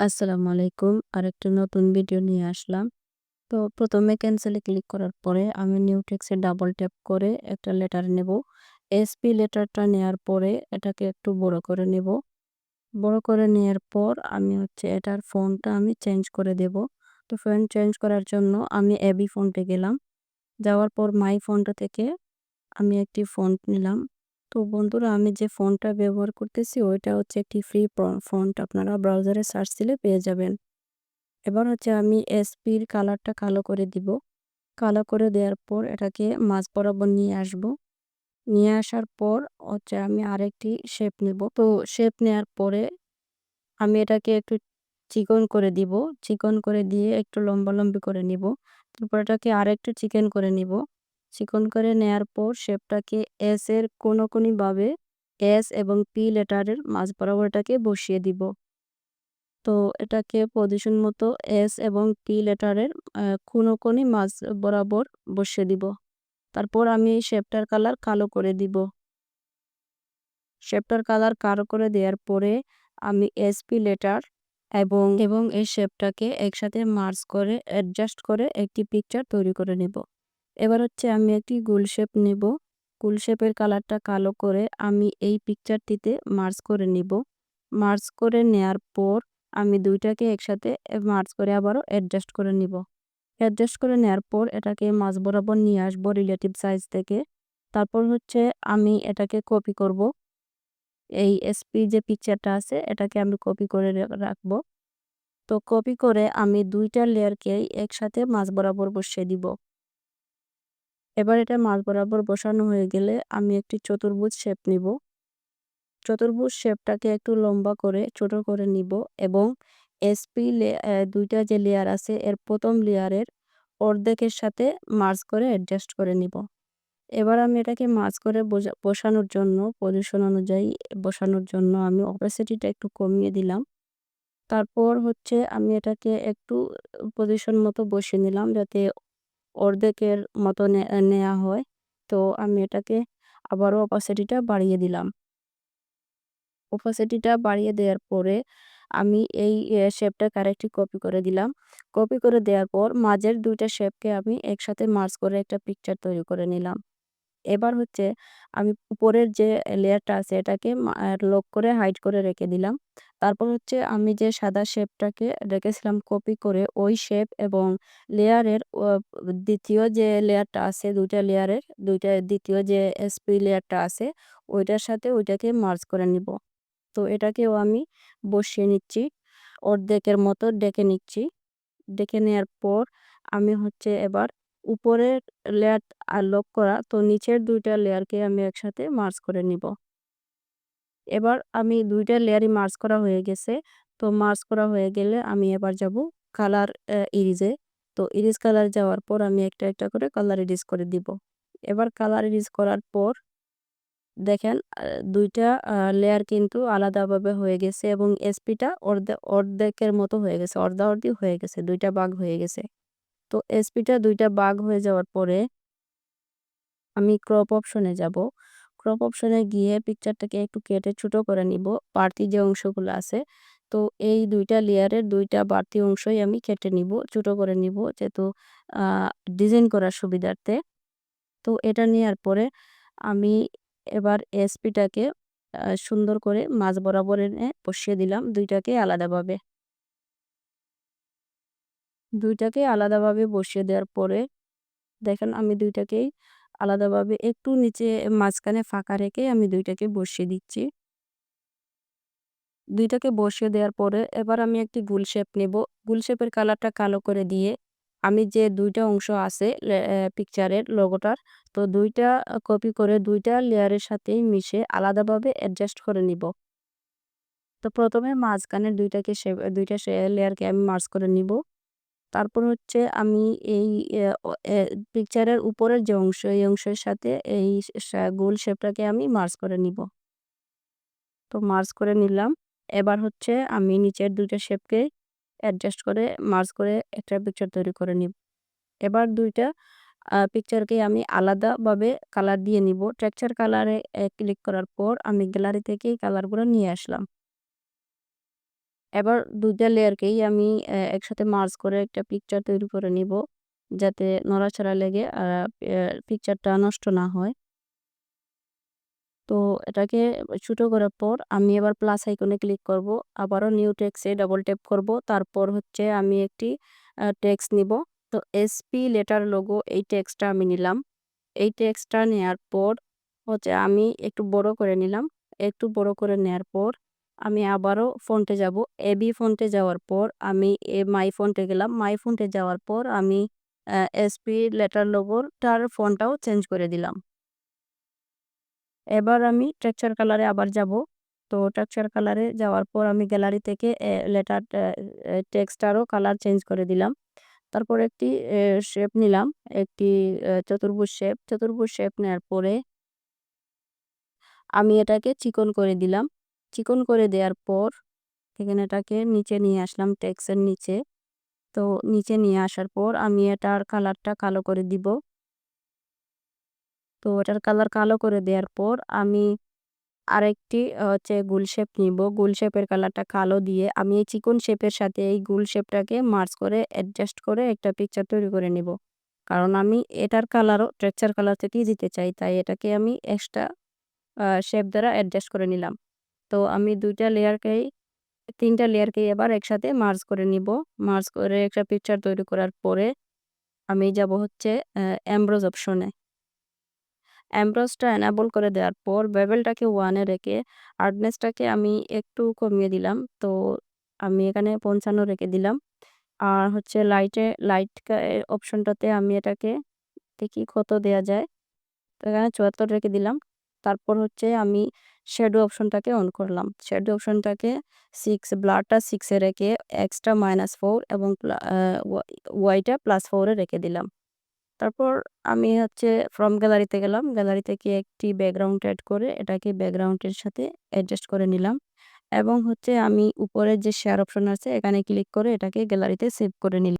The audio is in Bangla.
আসসালামু আলাইকুম। আরেকটা নতুন ভিডিও নিয়ে আসলাম। তো প্রথমে ক্যান্সেলে ক্লিক করার পরে আমি নিউ টেক্সে ডাবল ট্যাপ করে একটা লেটার নেব। এসপি লেটারটা নেয়ার পরে এটাকে একটু বড় করে নেব। বড় করে নেয়ার পর আমি হচ্ছে এটার ফোনটা আমি চেঞ্জ করে দেব। তো ফোন চেঞ্জ করার জন্য আমি এবি ফোনটে গেলাম। যাওয়ার পর মাই ফোনটা থেকে আমি একটি ফোন নিলাম। তো বন্ধুরা, আমি যে ফোনটা ব্যবহার করতেছি, ওইটা হচ্ছে একটি ফ্রি ফন্ট আপনারা ব্রাউজারে সার্চ দিলে পেয়ে যাবেন। এবার হচ্ছে আমি এসপির কালারটা কালো করে দিব। কালো করে দেওয়ার পর এটাকে মাছ বরাবর নিয়ে আসব। নিয়ে আসার পর হচ্ছে আমি আরেকটি শেপ নেব। তো শেপ নেওয়ার পরে আমি এটাকে একটু চিকন করে দিব। চিকন করে দিয়ে একটু লম্বা লম্বি করে নিব। তারপর এটাকে আরেকটু চিকেন করে নিব। চিকন করে নেয়ার পর শেপটাকে এস এর কোনোকোনিভাবে এস এবং পি লেটারের মাঝ বরাবর এটাকে বসিয়ে দিব। তো এটাকে পজিশন মতো এস এবং পি লেটারের কোনোকোনি মাঝ বরাবর বসিয়ে দিব। তারপর আমি এই শেপটার কালার কালো করে দিব। শেপটার কালার কালো করে দেওয়ার পরে আমি এসপি লেটার এবং এবং এই শেপটাকে একসাথে মার্চ করে, অ্যাডজাস্ট করে একটি পিকচার তৈরি করে নেব। এবার হচ্ছে আমি একটি গোল শেপ নেব। গোল শেপের কালারটা কালো করে আমি এই পিকচারটিতে মার্চ করে নিব। মার্চ করে নেয়ার পর আমি দুইটাকে একসাথে মার্চ করে আবারও অ্যাডজাস্ট করে নিব। অ্যাডজাস্ট করে নেওয়ার পর এটাকে মাছ বরাবর নিয়ে আসব রিলেটিভ সাইজ থেকে। তারপর হচ্ছে আমি এটাকে কপি করব। এই এসপি যে পিকচারটা আছে এটাকে আমি কপি করে রাখব। তো কপি করে আমি দুইটা লেয়ারকে একসাথে মাছ বরাবর বসিয়ে দিব। এবার এটা মাছ বরাবর বসানো হয়ে গেলে আমি একটি চতুর্ভুজ শেপ নিব। চতুর্ভুজ শেপটাকে একটু লম্বা করে, ছোট করে নিব এবং এসপি দুইটা যে লেয়ার আছে, এর প্রথম লেয়ারের অর্ধেকের সাথে মার্চ করে অ্যাডজাস্ট করে নিব। এবার আমি এটাকে মাছ করে বসানোর জন্য পজিশন অনুযায়ী বসানোর জন্য আমি অপাসিটিটা একটু কমিয়ে দিলাম। তারপর হচ্ছে আমি এটাকে একটু পজিশন মতো বসিয়ে নিলাম যাতে অর্ধেকের মতো নেওয়া হয়। তো আমি এটাকে আবারও অপাসিটিটা বাড়িয়ে দিলাম। অপাসিটিটা বাড়িয়ে দেওয়ার পরে আমি এই শেপটা আরেকটি কপি করে দিলাম। কপি করে দেওয়ার পর মাঝের দুইটা শেপকে আমি একসাথে মার্চ করে একটা পিকচার তৈরি করে নিলাম। এবার হচ্ছে আমি উপরের যে লেয়ারটা আছে এটাকে লক করে হাইড করে রেখে দিলাম। তারপর হচ্ছে আমি যে সাদা শেপটাকে রেখেছিলাম কপি করে ওই শেপ এবং লেয়ারের দ্বিতীয় যে লেয়ারটা আছে দুইটা লেয়ারের, দুইটা দ্বিতীয় যে এসপি লেয়ারটা আছে ওইটার সাথে ওইটাকে মার্চ করে নিব। তো এটাকেও আমি বসিয়ে নিচ্ছি, অর্ধেকের মতো ডেকে নিচ্ছি। ডেকে নেওয়ার পর আমি হচ্ছে এবার উপরের লেয়ার লক করা, তো নিচের দুইটা লেয়ারকে আমি একসাথে মার্চ করে নিব। এবার আমি দুইটা লেয়ারই মার্চ করা হয়ে গেছে, তো মার্চ করা হয়ে গেলে আমি এবার যাব কালার ইরিজে তো ইরিজ কালার যাওয়ার পর আমি একটা একটা করে কালার ইরিজ করে দিব। এবার কালার ইরিজ করার পর দেখেন দুইটা লেয়ার কিন্তু আলাদাভাবে হয়ে গেছে এবং এসপিটা অর্ধে, অর্ধেকের মতো হয়ে গেছে, অর্ধা-অর্ধি হয়ে গেছে, দুইটা বাঘ হয়ে গেছে। তো এসপিটা দুইটা বাঘ হয়ে যাওয়ার পরে আমি ক্রপ অপশনে যাব। ক্রপ অপশনে গিয়ে পিকচারটাকে একটু কেটে ছোট করে নিব, বাড়তি যে অংশগুলো আছে। তো এই দুইটা লেয়ারের দুইটা বাড়তি অংশই আমি কেটে নিব, ছোট করে নিব যেহেতু ডিজাইন করার সুবিধার্থে। তো এটা নেওয়ার পরে আমি এবার এসপিটাকে সুন্দর করে মাছ বরাবর এনে বসিয়ে দিলাম, দুইটাকে আলাদাভাবে। দুইটাকে আলাদাভাবে বসিয়ে দেওয়ার পরে দেখেন আমি দুইটাকেই আলাদাভাবে একটু নিচে মাঝখানে ফাঁকা রেখে আমি দুইটাকে বসিয়ে দিচ্ছি। দুইটাকে বসিয়ে দেওয়ার পরে এবার আমি একটি গুল শেপ নেব। গুল শেপের কালারটা কালো করে দিয়ে আমি যে দুইটা অংশ আছে পিকচারের লোগোটার তো দুইটা কপি করে দুইটা লেয়ারের সাথেই মিশে আলাদাভাবে অ্যাডজাস্ট করে নিব। তো প্রথমে মাঝখানের দুইটাকে দুইটা লেয়ারকে আমি মার্চ করে নিব। তারপর হচ্ছে আমি এই পিকচারের উপরের যে অংশ, এই অংশের সাথে এই গোল শেপটাকে আমি মার্চ করে নিব। তো মার্চ করে নিলাম। এবার হচ্ছে আমি নিচের দুইটা শেপকে অ্যাডজাস্ট করে মার্চ করে একটা পিকচার তৈরি করে নিব। এবার দুইটা পিকচারকে আমি আলাদাভাবে কালার দিয়ে নিব। টেক্সচার কালারে ক্লিক করার পর আমি গ্যালারি থেকে কালারগুলো নিয়ে আসলাম। এবার ২ টা লেয়ারকেই আমি একসাথে মার্জ করে একটা পিকচার তৈরি করে নিব। যাতে নড়াচড়া লেগে পিকচারটা নষ্ট না হয়। তো এটাকে ছোট করার পর আমি এবার প্লাস আইকনে ক্লিক করব। আবারও নিউ টেক্সটে ডাবল ট্যাপ করব। তারপর হচ্ছে আমি একটি, আ টেক্সট নিব। তো এসপি লেটার লোগো এই টেক্সটটা আমি নিলাম। এই টেক্সটটা নেয়ার পর হচ্ছে আমি একটু বড় করে নিলাম। একটু বড় করে নেয়ার পর আমি আবারও ফন্টে যাব। এবি ফন্টে যাওয়ার পর আমি এ মাই ফন্টে গেলাম। মাই ফন্টে যাওয়ার পর আমি এসপি লেটার লোগোটার ফোনটাও চেঞ্জ করে দিলাম। এবার আমি টেক্সচার কালারে আবার যাব। তো টেক্সচার কালারে যাওয়ার পর আমি গ্যালারি থেকে লেটার অ্যা কালার চেঞ্জ করে দিলাম। তারপর একটি শেপ নিলাম। একটি চতুর্ভুজ শেপ। চতুর্ভুজ শেপ নেওয়ার পরে আমি এটাকে চিকন করে দিলাম। চিকন করে দেয়ার পর এখানে এটাকে নিচে নিয়ে আসলাম টেক্সটের নিচে। তো নিচে নিয়ে আসার পর আমি এটার কালারটা কালো করে দিব। তো এটার কালার কালো করে দেওয়ার পর আমি আরেকটি হচ্ছে গুল শেপ নিব। গুল শেপের কালারটা কালো দিয়ে আমি এই চিকন শেপের সাথে এই গুল শেপটাকে মার্জ করে, অ্যাডজাস্ট করে একটা পিকচার তৈরি করে নিব। কারণ আমি এটার কালারও টেক্সচার কালার থেকেই দিতে চাই। তাই এটাকে আমি এক্সট্রা শেপ দ্বারা অ্যাডজাস্ট করে নিলাম। তো আমি দুইটা লেয়ারকেই তিনটা লেয়ারকেই এবার একসাথে মার্জ করে নিব। মার্জ করে একটা পিকচার তৈরি করার পরে আমি যাব হচ্ছে অ্যা এমব্রোস অপশনে। এমব্রোসটা এনেবল করে দেওয়ার পর বেবেলটাকে ওয়ানে রেখে হার্ডনেসটাকে আমি একটু কমিয়ে দিলাম। তো আমি এখানে ৫৫ রেখে দিলাম। আর হচ্ছে লাইটে লাইট অপশনটাতে আমি এটাকে দেখি কত দেয়া যায়। তো এখানে ৭৪ রেখে দিলাম। তারপর হচ্ছে আমি শ্যাডো অপশনটাকে অন করলাম। শ্যাডো অপশনটাকে সিক্স 6 এ রেখে এক্সটা -4 এবং প্লা আ ওয়া ওয়াইটা +4 এ রেখে দিলাম। তারপর আমি হচ্ছে ফ্রম গ্যালারিতে গেলাম। গ্যালারি থেকে একটি ব্যাকগ্রাউন্ড অ্যাড করে এটাকে ব্যাকগ্রাউন্ডের সাথে অ্যাডজাস্ট করে নিলাম। এবং হচ্ছে আমি উপরে যে শেয়ার অপশন আছে এখানে ক্লিক করে এটাকে গ্যালারিতে সেভ করে নিলাম।